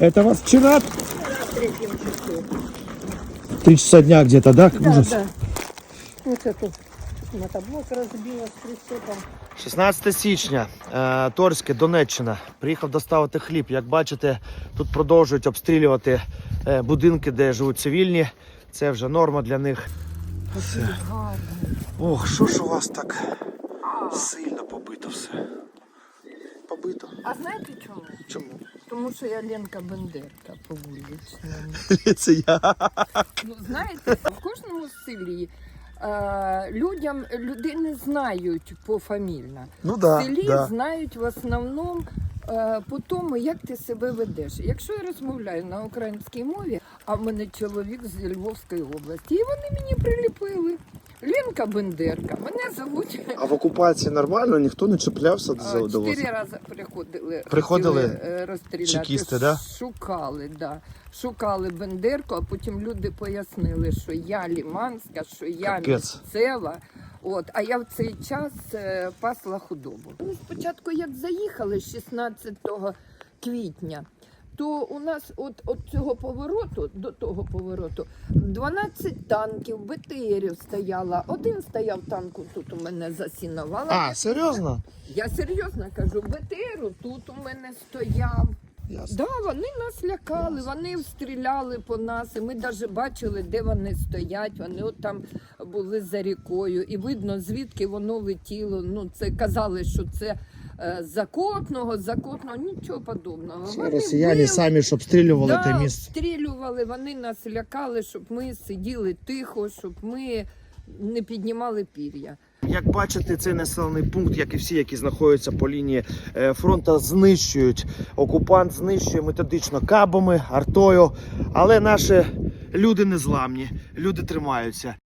Это вас вчера? Три часа дня где-то, да? Да, Ужас. да. Вот это мотоблок разбила с прицепом. 16 січня, е, Торське, Донеччина. Приїхав доставити хліб. Як бачите, тут продовжують обстрілювати е, будинки, де живуть цивільні. Це вже норма для них. Ох, що ж у вас так сильно побито все? Побито. А знаєте чому? Чому? Тому що я Ленка Бендерка по вуличному. Це я. Ну, знаєте, в кожному селі е, людям людини знають пофамільно. Ну В да, селі да. знають в основному е, по тому, як ти себе ведеш. Якщо я розмовляю на українській мові, а в мене чоловік з Львовської області, і вони мені приліпили. Ленка Бендерка, мене зовуть. А в окупації нормально, ніхто не чіплявся до А, Чотири рази приходили. Приходили хотіли, е, розстріляти. чекісти, да? Шукали, да. Шукали Бендерку, а потім люди пояснили, що я ліманська, що я Капець. місцева. От, а я в цей час е, пасла худобу. Ми спочатку, як заїхали 16 квітня, то у нас от, от цього повороту до того повороту 12 танків, БТРів стояло. Один стояв танку тут у мене за сіновала. А, серйозно? Я серйозно кажу, БТРу тут у мене стояв. Ясно. Да, вони нас лякали, вони стріляли по нас, і ми навіть бачили, де вони стоять. Вони от там були за рікою, і видно, звідки воно летіло. Ну, це казали, що це закотного, з закотного, нічого подобного. Це росіяни били, самі ж обстрілювали те місце. обстрілювали, вони нас лякали, щоб ми сиділи тихо, щоб ми не піднімали пір'я. Як бачите, цей населений пункт, як і всі, які знаходяться по лінії е, фронту, знищують. Окупант знищує методично кабами, артою. Але наші люди незламні, люди тримаються.